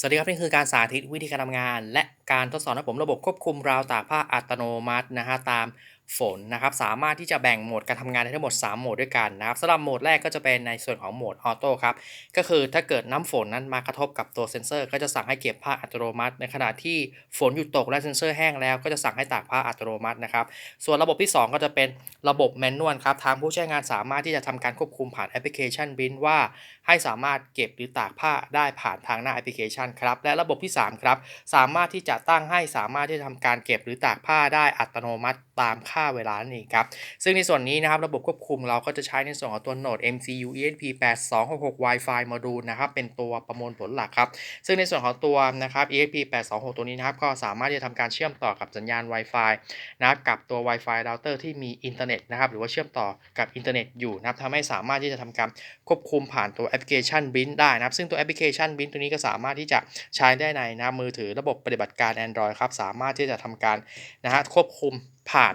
สวัสดีครับนี่คือการสาธิตวิธีการทำงาน และการทดสอบระบบระบบควบคุมราวตากผ้าอัตโนมัตินะฮะตาม ฝนนะครับสามารถที่จะแบ่งโหมดการทำงานได้ทั้งหมด 3 โหมดด้วยกันนะครับสำหรับโหมดแรกก็จะเป็นในส่วนของโหมดออโต้ครับก็คือถ้าเกิดน้ำฝนนั้นมากระทบกับตัวเซ็นเซอร์ ก็จะสั่งให้เก็บผ้าอัตโนมัติ ในขณะที่ฝนหยุดตกและเซ็นเซอร์แห้งแล้วก็จะสั่งให้ตากผ้าอัตโนมัตินะครับส่วนระบบที่ 2 ก็จะเป็นระบบแมนนวลครับทางผู้ใช้งานสามารถที่จะทำการควบคุมผ่านแอปพลิเคชันบินว่า ให้สามารถเก็บหรือตากผ้าได้ผ่านทางหน้าแอปพลิเคชันครับและระบบที่3ครับสามารถที่จะตั้งให้สามารถที่จะทำการเก็บหรือตากผ้าได้อัตโนมัติตามคาเวลานั่นเองครับ ซึ่งในส่วนนี้นะครับระบบควบคุมเราก็จะใช้ในส่วนของตัวโหนด MCU ESP8266 Wi-Fi Module นะครับเป็นตัวประมวลผลหลักครับ ซึ่งในส่วนของตัวนะครับ ESP826 ตัวนี้นะครับก็สามารถที่จะทำการเชื่อมต่อกับสัญญาณ Wi-Fi นะครับกับตัว Wi-Fi router ที่มีอินเทอร์เน็ตนะครับหรือว่าเชื่อมต่อกับอินเทอร์เน็ตอยู่นะครับทำให้สามารถที่จะทำการควบคุมผ่านตัวแอปพลิเคชัน Bin ได้นะครับ ซึ่งตัวแอปพลิเคชัน Bin ตัวนี้ก็สามารถที่จะใช้ได้ในนะมือถือระบบปฏิบัติการ Android ครับ สามารถที่จะทำการนะฮะควบคุมผ่าน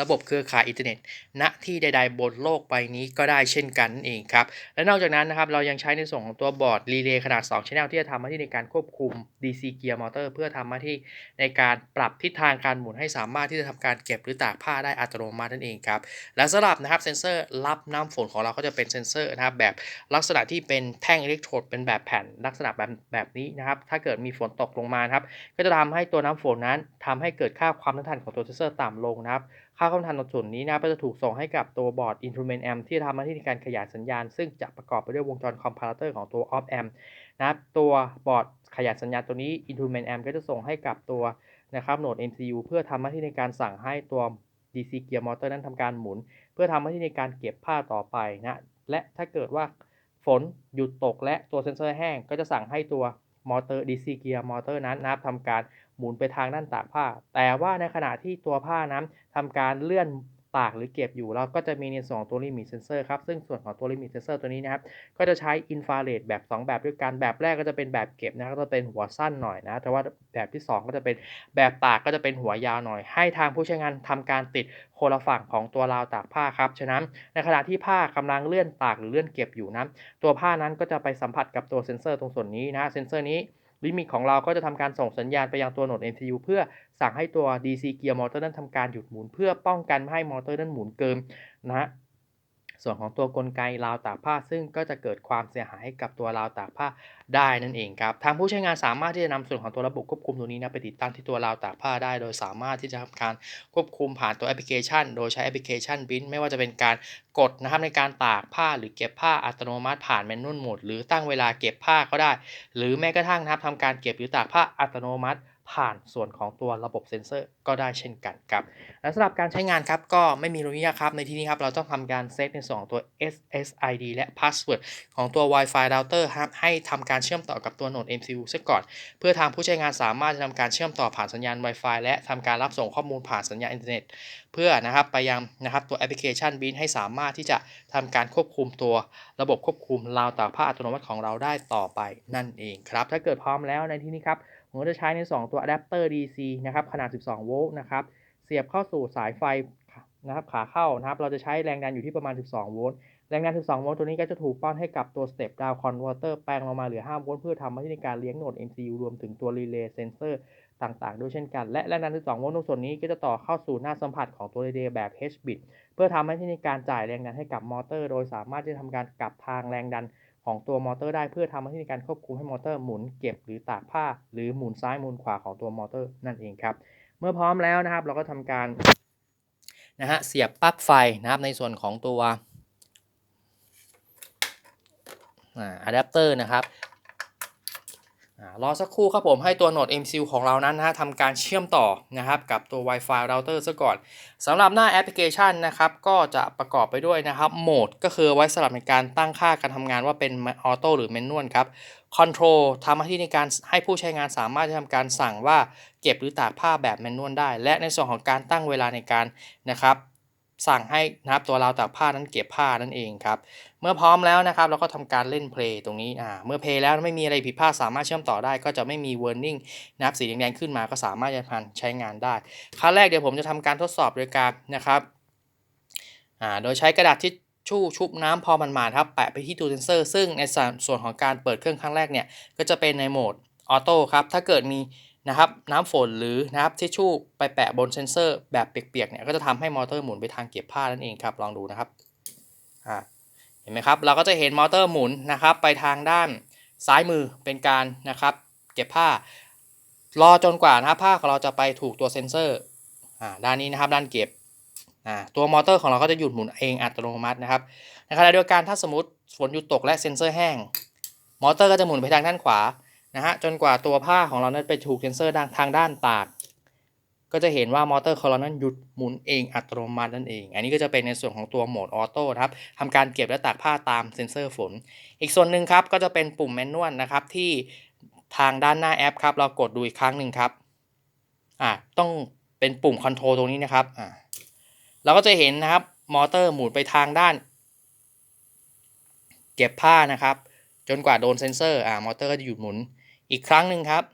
ระบบเครือข่ายอินเทอร์เน็ต ณที่ใด ๆ บนโลกใบนี้ก็ได้เช่นกันนั่นเองครับ และนอกจากนั้นนะครับเรายังใช้ในส่วนของตัวบอร์ดรีเลย์ขนาด2 Channel ที่จะทำหน้าที่ในการควบคุม DC Gear Motor เพื่อทำหน้าที่ในการปรับทิศทางการหมุนให้สามารถที่จะทำการเก็บหรือตากผ้าได้อัตโนมัตินั่นเองครับและสำหรับนะครับเซนเซอร์รับน้ำฝนของเราก็จะเป็นเซนเซอร์นะครับแบบลักษณะที่เป็นแท่งอิเล็กโทรดเป็นแบบแผ่นลักษณะแบบแบบนี้นะครับถ้าเกิดมีฝนตกลงมาครับก็จะทำให้ตัวน้ำฝนนั้นทำให้เกิดค่าความต้านทานของตัวเซนเซอร์ต่ำลงนะครับค่าความต้าทานตรงส่วนนี้นะครับก็จะถูกส่งให้กับตัวบอร์ด Instrument Amp ที่ทำหน้าที่ในการขยายสัญญาณ ซึ่งจะประกอบไปด้วยวงจรคอมพาราเตอร์ของตัว Op Amp นะครับตัวบอร์ดขยายสัญญาณตัวนี้ Instrument Amp ก็จะส่งให้กับตัวนะครับโหนด MCU เพื่อทำหน้าที่ในการสั่งให้ตัว DC Gear Motor นั้นทำการหมุน เพื่อทำหน้าที่ในการเก็บผ้าต่อไปนะและถ้าเกิดว่าฝนหยุดตกและตัวเซนเซอร์แห้งก็จะสั่งให้ตัวมอเตอร์ DC Gear Motor นั้นนะครับทำการ มุนไปทางด้านตากผ้า แต่ว่าในขณะที่ตัวผ้านั้นทำการเลื่อนตากหรือเก็บอยู่เราก็จะมีในส่วนของตัว Limit Sensor ครับ ซึ่งส่วนของตัว Limit Sensor ตัวนี้นะครับ ก็จะใช้อินฟราเรดแบบ 2 แบบด้วยกันแบบแรกก็จะเป็นแบบเก็บนะก็จะเป็นหัวสั้นหน่อยนะ แต่ว่าแบบที่ 2 ก็จะเป็นแบบตากก็จะเป็นหัวยาวหน่อย ให้ทางผู้ใช้งานทำการติดคนละฝั่งของตัวราวตากผ้าครับ ฉะนั้นในขณะที่ผ้ากำลังเลื่อนตากหรือเลื่อนเก็บอยู่นะตัวผ้านั้นก็จะไปสัมผัสกับตัวเซนเซอร์ตรงส่วนนี้นะเซนเซอร์นี้ ลิมิตของเราก็จะทำการส่งสัญญาณไปยังตัวโหนด MCU เพื่อสั่งให้ตัว DC เกียร์มอเตอร์นั้นทำการหยุดหมุน เพื่อป้องกันไม่ให้มอเตอร์นั้นหมุนเกินนะฮะ ส่วนของตัวกลไกราวตากผ้า ซึ่งก็จะเกิดความเสียหายให้กับตัวราวตากผ้าได้นั่นเองครับทางผู้ใช้งานสามารถที่จะนำส่วนของตัวระบบควบคุมตัวนี้นะไปติดตั้งที่ตัวราวตากผ้าได้ โดยสามารถที่จะทำการควบคุมผ่านตัวแอปพลิเคชัน โดยใช้แอปพลิเคชันบินไม่ว่าจะเป็นการกดนะครับในการตากผ้าหรือเก็บผ้าอัตโนมัติผ่านแมนนวลโหมดหรือตั้งเวลาเก็บผ้าก็ได้ หรือแม้กระทั่งนะครับทำการเก็บหรือตากผ้าอัตโนมัติ ผ่านส่วนของตัวระบบเซ็นเซอร์ก็ได้เช่นกันครับและสำหรับการใช้งานครับก็ไม่มีรุ่นยากครับในที่นี้ครับเราต้องทำการเซตในส่วนของตัว SSID และ Password ของตัว Wi-Fi router ครับให้ทำการเชื่อมต่อกับตัวโหนด MCU ซะก่อน เพื่อทางผู้ใช้งานสามารถจะทำการเชื่อมต่อผ่านสัญญาณ Wi-Fi และทำการรับส่งข้อมูลผ่านสัญญาณอินเทอร์เน็ตเพื่อนะครับไปยังนะครับตัวแอปพลิเคชันบินให้สามารถที่จะทำการควบคุมตัวระบบควบคุมราวตากผ้าอัตโนมัติของเราได้ต่อไปนั่นเองครับ ถ้าเกิดพร้อมแล้วในที่นี้ครับ ผมจะใช้ใน 2 ตัวอะแดปเตอร์ DC นะครับขนาด 12 โวลต์นะครับ เสียบเข้าสู่สายไฟนะครับขาเข้านะครับ เราจะใช้แรงดันอยู่ที่ประมาณ 12 โวลต์ แรงดัน 12 โวลต์ตัวนี้ก็จะถูกป้อนให้กับตัว Step Down Converter แปลงลงมาเหลือ 5 โวลต์เพื่อทำหน้าที่ในการเลี้ยงโหนด MCU รวมถึงตัว Relay Sensor ต่างๆ ด้วยเช่นกัน และแรงดัน 12 โวลต์ตรงส่วนนี้ก็จะต่อเข้าสู่หน้าสัมผัสของตัว Relay แบบ H-bit เพื่อทำหน้าที่ในการจ่ายแรงดันให้กับมอเตอร์ โดยสามารถจะทำการกลับทางแรงดัน ของตัวมอเตอร์ได้เพื่อทำหน้าที่ในการควบคุมให้มอเตอร์หมุนเก็บหรือตากผ้า หรือหมุนซ้ายหมุนขวาของตัวมอเตอร์นั่นเองครับ เมื่อพร้อมแล้วนะครับ เราก็ทำการนะฮะเสียบปลั๊กไฟนะครับในส่วนของตัวอะแดปเตอร์นะครับ รอสักครู่ครับผมให้ตัวโหนด MCU ของเรานั้นนะฮะทำการเชื่อมต่อนะครับกับตัว Wi-Fi router ซะก่อนสำหรับหน้าแอปพลิเคชันนะครับก็จะประกอบไปด้วยนะครับโหมดก็คือไว้สำหรับในการตั้งค่าการทำงานว่าเป็นออโต้หรือแมนนวลครับคอนโทรลทำหน้าที่ในการให้ผู้ใช้งานสามารถจะทำการสั่งว่าเก็บหรือตากผ้าแบบแมนนวลได้ และในส่วนของการตั้งเวลาในการนะครับ สั่งให้นะครับตัวราวตากผ้านั้นเก็บผ้านั่นเองครับ เมื่อพร้อมแล้วนะครับเราก็ทำการเล่นเพลงตรงนี้อ่าเมื่อเพลงแล้วไม่มีอะไรผิดพลาดสามารถเชื่อมต่อได้ ก็จะไม่มี warning นะครับสีแดงๆขึ้นมาก็สามารถจะพันใช้งานได้ขั้นแรกเดี๋ยวผมจะทำการทดสอบโดยการนะครับอ่าโดยใช้กระดาษทิชชู่ชุบน้ำพอมันมาดๆครับแปะไปที่ตัวเซนเซอร์ซึ่งในส่วนของการเปิดเครื่องครั้งแรกเนี่ยก็จะเป็นในโหมดออโต้ครับถ้าเกิดมี นะครับน้ำฝนหรือนะครับทิชชู่ไปแปะบนเซนเซอร์แบบเปียกๆเนี่ยก็จะทำให้มอเตอร์หมุนไปทางเก็บผ้านั่นเองครับลองดูนะครับอ่าเห็นไหมครับเราก็จะเห็นมอเตอร์หมุนนะครับไปทางด้านซ้ายมือเป็นการนะครับเก็บผ้ารอจนกว่านะครับผ้าของเราจะไปถูกตัวเซนเซอร์อ่าด้านนี้นะครับด้านเก็บอ่าตัวมอเตอร์ของเราก็จะหยุดหมุนเองอัตโนมัตินะครับในขณะเดียวกันถ้าสมมติฝนหยุดตกและเซนเซอร์แห้งมอเตอร์ก็จะหมุนไปทางด้านขวา นะฮะจนกว่าตัวผ้าของเรานั้นไปถูกเซนเซอร์ด้านทางด้านตาก ก็จะเห็นว่ามอเตอร์ของเรานั้นหยุดหมุนเองอัตโนมัตินั่นเอง อันนี้ก็จะเป็นในส่วนของตัวโหมดออโต้ครับทำการเก็บและตากผ้าตามเซนเซอร์ฝน อีกส่วนหนึ่งครับก็จะเป็นปุ่มแมนนวลนะครับที่ทางด้านหน้าแอปครับเรากดดูอีกครั้งหนึ่งครับอ่าต้องเป็นปุ่มคอนโทรลตรงนี้นะครับอ่าเราก็จะเห็นนะครับมอเตอร์หมุนไปทางด้าน เก็บผ้านะครับ จนกว่าโดนเซนเซอร์อ่ามอเตอร์ก็จะหยุดหมุน อีกครั้งหนึ่งครับ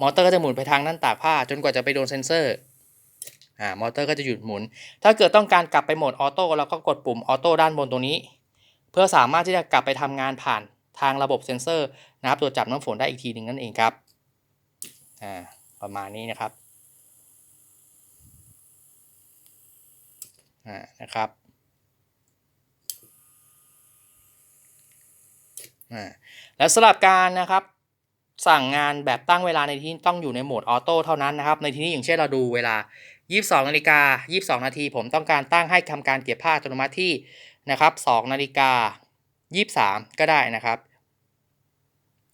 มอเตอร์ก็จะหมุนไปทางด้านตากผ้า จนกว่าจะไปโดนเซนเซอร์อ่ามอเตอร์ก็จะหยุดหมุน ถ้าเกิดต้องการกลับไปโหมดออโต้เราก็กดปุ่มออโต้ด้านบนตรงนี้ เพื่อสามารถที่จะกลับไปทำงานผ่านทางระบบเซนเซอร์นะครับตัวจับน้ำฝนได้อีกทีหนึ่งนั่นเองครับอ่าประมาณนี้นะครับอ่านะครับอ่าแล้วสำหรับการนะครับ สั่งงานแบบตั้งเวลาในที่ต้องอยู่ในโหมดออโต้เท่านั้นนะครับ ในที่นี้อย่างเช่นเราดูเวลา 22นาฬิกา22 นาที ผมต้องการตั้งให้ทำการเก็บผ้าอัตโนมัติที่นะครับ2นาฬิกา23 ก็ได้นะครับ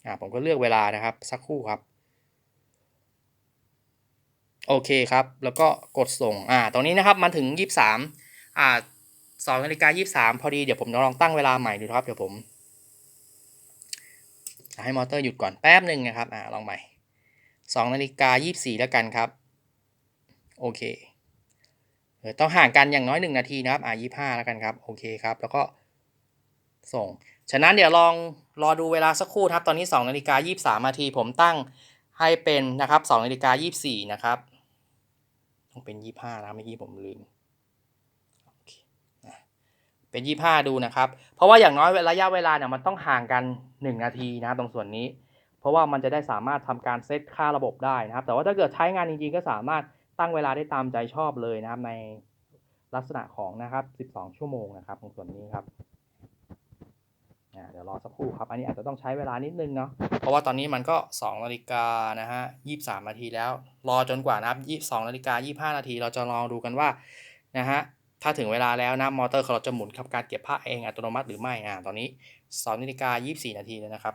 อ่าผมก็เลือกเวลานะครับสักครู่ครับ โอเคครับ แล้วก็กดส่งอ่าตรงนี้นะครับมันถึง 23อ่า2นาฬิกา23 พอดีเดี๋ยวผมลองตั้งเวลาใหม่ดูครับเดี๋ยวผม ให้มอเตอร์หยุดก่อนแป๊บหนึ่งนะครับอ่าลองใหม่สองนาฬิกายี่สี่แล้วกันครับ โอเคเออต้องห่างกันอย่างน้อยหนึ่งนาทีนะครับอ่ายี่ห้าแล้วกันครับ โอเคครับ แล้วก็ส่ง ฉะนั้นเดี๋ยวลองรอดูเวลาสักครู่ครับ ตอนนี้สองนาฬิกายี่สามนาทีผมตั้งให้เป็นนะครับสองนาฬิกายี่สี่นะครับ ต้องเป็นยี่ห้านะเมื่อกี้ผมลืม เป็นยี่ห้าดูนะครับ เพราะว่าอย่างน้อยระยะเวลาเนี่ยมันต้องห่างกัน 1 นาทีนะครับตรงส่วนนี้ เพราะว่ามันจะได้สามารถทำการเซตค่าระบบได้นะครับ แต่ว่าถ้าเกิดใช้งานจริงๆ ก็สามารถตั้งเวลาได้ตามใจชอบเลยนะครับ ในลักษณะของนะครับ 12 ชั่วโมงนะครับ ตรงส่วนนี้ครับเดี๋ยวรอสักครู่ครับ อันนี้อาจจะต้องใช้เวลานิดนึงเนาะ เพราะว่าตอนนี้มันก็ 2 นาฬิกานะฮะ 23 นาทีแล้ว รอจนกว่านะครับ 22 นาฬิกา 25 นาที เราจะลองดูกันว่านะฮะ ถ้าถึงเวลาแล้วนะมอเตอร์ของเราจะหมุนกับการเก็บผ้าเองอัตโนมัติหรือไม่อ่าตอนนี้2นาฬิกา 24 นาทีแล้วนะครับ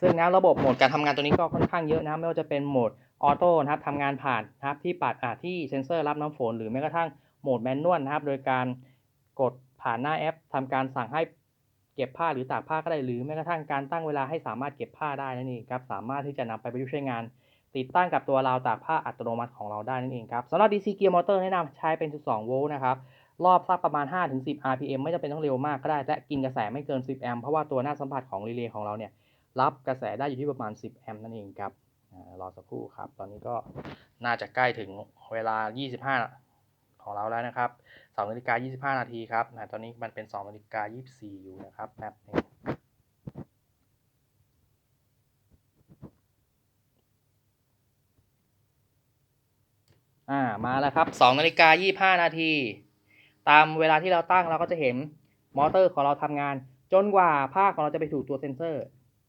ซึ่งนะระบบโหมดการทำงานตัวนี้ก็ค่อนข้างเยอะนะไม่ว่าจะเป็นโหมดออโต้นะครับทำงานผ่านนะครับที่ปัดอ่าที่เซ็นเซอร์รับน้ำฝน หรือแม้กระทั่งโหมดแมนนวลนะครับ โดยการกดผ่านหน้าแอปทำการสั่งให้เก็บผ้าหรือตากผ้าก็ได้หรือแม้กระทั่งการตั้งเวลาให้สามารถเก็บผ้าได้นั่นเองครับสามารถที่จะนำไปประยุกต์ใช้งาน ติดตั้งกับตัวราวตากผ้าอัตโนมัติของเราได้นั่นเองครับสำหรับ DC Gear Motor แนะนำใช้เป็น 12 โวลต์นะครับ รอบสักประมาณ 5-10 RPM ไม่จำเป็นต้องเร็วมากก็ได้ และกินกระแสไม่เกิน 10 แอมป์เพราะว่าตัวหน้าสัมผัสของรีเลย์ของเราเนี่ยรับกระแสได้อยู่ที่ประมาณ 10 แอมป์นั่นเองครับรอสักครู่ครับ ตอนนี้ก็น่าจะใกล้ถึงเวลา 25 ของเราแล้วนะครับ2นาฬิกา25 นาทีครับตอนนี้มันเป็น2นาฬิกา24 อยู่นะครับแป๊บนึง อ่ามาแล้วครับ2นาฬิกา25 นาที ตามเวลาที่เราตั้งเราก็จะเห็นมอเตอร์ของเราทำงาน จนกว่าผ้าของเราจะไปถูกตัวเซนเซอร์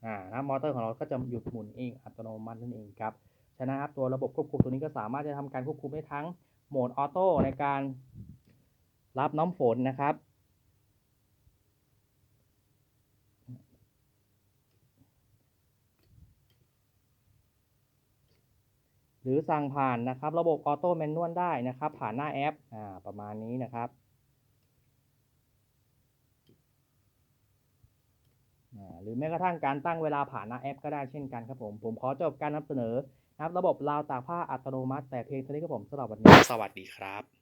อ่านะมอเตอร์ของเราก็จะหยุดหมุนเองอัตโนมัตินั่นเองครับฉะนั้นครับตัวระบบควบคุมตัวนี้ก็สามารถจะทำการควบคุมได้ทั้งโหมดออโต้ในการรับน้ำฝนนะครับ รือสั่งผ่านนะครับระบบออโต้แมนนวลได้นะครับ ผ่านหน้าแอปอ่าประมาณนี้นะครับหรือแม้กระทั่งการตั้งเวลาผ่านหน้าแอปก็ได้เช่นกันครับผมผมขอจบการนำเสนอนะครับระบบราวตากผ้าอัตโนมัติแต่เพียงเท่านี้ครับผมสำหรับวันนี้ สวัสดีครับ